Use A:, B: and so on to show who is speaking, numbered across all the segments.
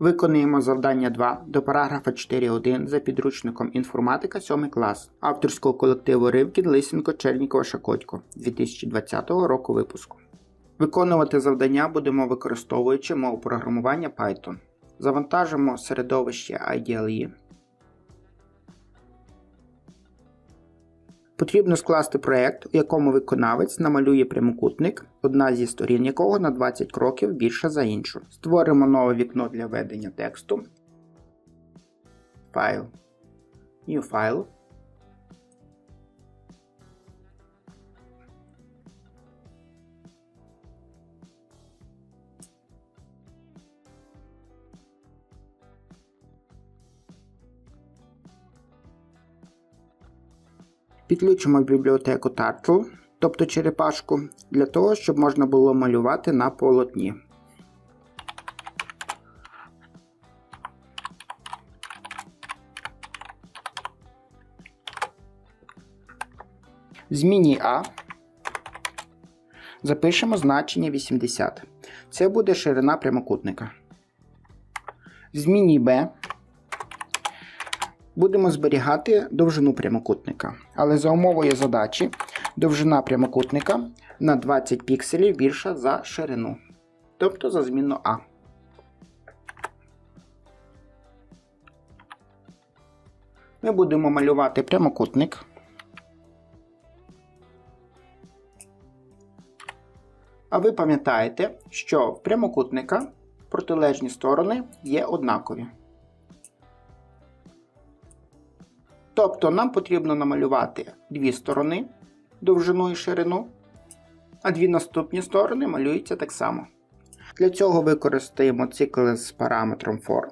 A: Виконуємо завдання 2 до параграфа 4.1 за підручником інформатика 7 клас авторського колективу Ривкін Лисенко Чернікова Шакотько 2020 року випуску. Виконувати завдання будемо використовуючи мову програмування Python. Завантажимо середовище IDLE. Потрібно скласти проєкт, у якому виконавець намалює прямокутник, одна зі сторін якого на 20 кроків більша за іншу. Створимо нове вікно для ведення тексту. Файл. New File. Підключимо бібліотеку Turtle, тобто черепашку, для того, щоб можна було малювати на полотні. В зміні А запишемо значення 80. Це буде ширина прямокутника. В зміні Б будемо зберігати довжину прямокутника. Але за умовою задачі довжина прямокутника на 20 пікселів більша за ширину. Тобто за змінну А. Ми будемо малювати прямокутник. А ви пам'ятаєте, що в прямокутника протилежні сторони є однакові. Тобто нам потрібно намалювати дві сторони довжину і ширину, а дві наступні сторони малюються так само. Для цього використаємо цикл з параметром for.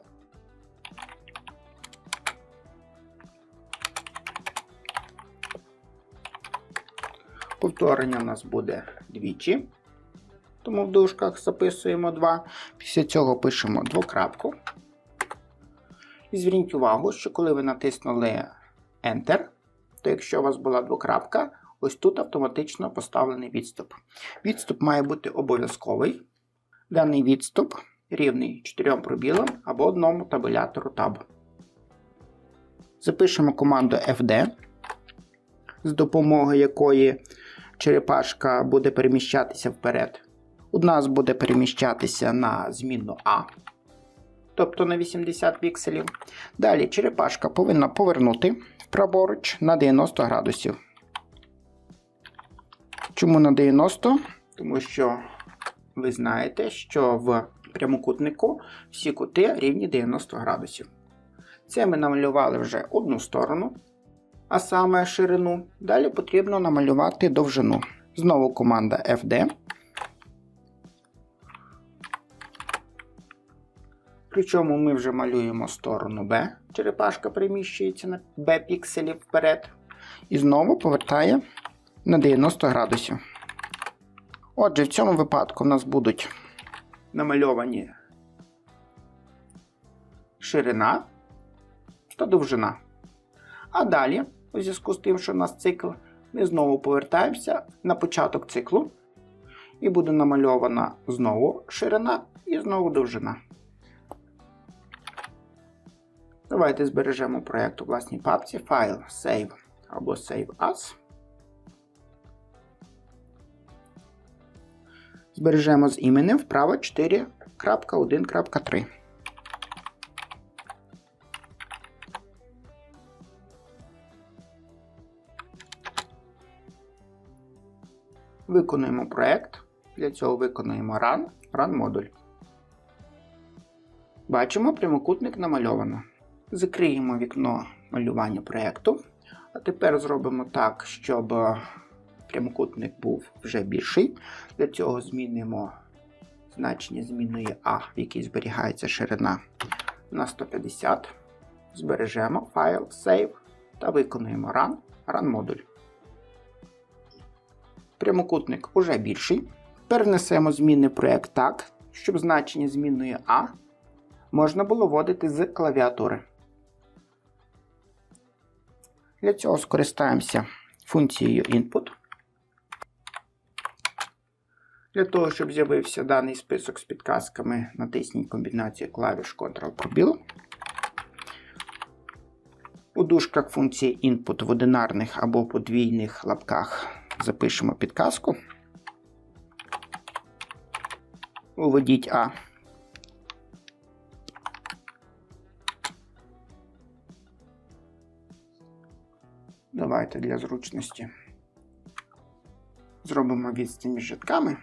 A: Повторення у нас буде двічі, тому в дужках записуємо 2. Після цього пишемо двокрапку. І зверніть увагу, що коли ви натиснули Enter, то якщо у вас була двокрапка, ось тут автоматично поставлений відступ. Відступ має бути обов'язковий. Даний відступ рівний 4 пробілам або одному табулятору Tab. Запишемо команду FD, з допомогою якої черепашка буде переміщатися вперед. У нас буде переміщатися на змінну А, тобто на 80 пікселів. Далі черепашка повинна повернути праворуч на 90 градусів. Чому на 90? Тому що ви знаєте, що в прямокутнику всі кути рівні 90 градусів. Це ми намалювали вже одну сторону, а саме ширину. Далі потрібно намалювати довжину. Знову команда FD. Причому ми вже малюємо сторону B. Черепашка переміщується на B пікселів вперед. І знову повертає на 90 градусів. Отже, в цьому випадку в нас будуть намальовані ширина та довжина. А далі, у зв'язку з тим, що у нас цикл, ми знову повертаємося на початок циклу. І буде намальована знову ширина і знову довжина. Давайте збережемо проєкт у власній папці файл Save або Save As. Збережемо з іменем вправо 4.1.3. Виконуємо проєкт. Для цього виконуємо Run, Run модуль. Бачимо, прямокутник намальовано. Закриємо вікно малювання проєкту. А тепер зробимо так, щоб прямокутник був вже більший. Для цього змінимо значення змінної А, в якій зберігається ширина на 150. Збережемо файл Save та виконуємо Run, Run модуль. Прямокутник уже більший. Перенесемо зміни проєкт так, щоб значення змінної А можна було вводити з клавіатури. Для цього скористаємося функцією input. Для того, щоб з'явився даний список з підказками, натисніть комбінацію клавіш Ctrl-пробіл. У дужках функції input в одинарних або подвійних лапках запишемо підказку. Уведіть А. Давайте для зручності зробимо відстань між рядками.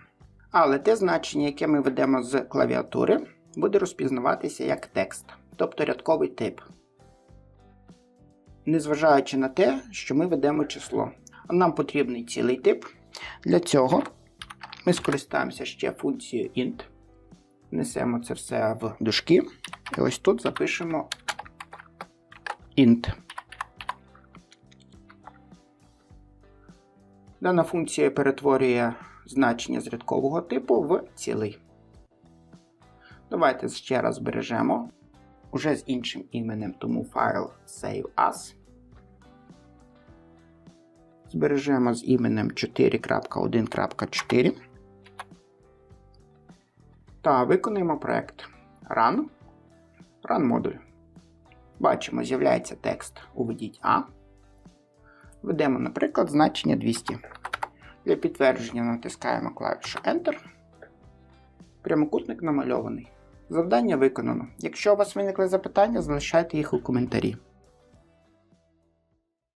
A: Але те значення, яке ми ведемо з клавіатури, буде розпізнаватися як текст, тобто рядковий тип. Незважаючи на те, що ми ведемо число. Нам потрібний цілий тип. Для цього ми скористаємося ще функцією int. Несемо це все в дужки. І ось тут запишемо int. Дана функція перетворює значення з рядкового типу в цілий. Давайте ще раз збережемо. Уже з іншим іменем, тому файл save as. Збережемо з іменем 4.1.4. Та виконуємо проект Run. Run модуль. Бачимо, з'являється текст Уведіть А. Введемо, наприклад, значення 200. Для підтвердження натискаємо клавішу Enter. Прямокутник намальований. Завдання виконано. Якщо у вас виникли запитання, залишайте їх у коментарі.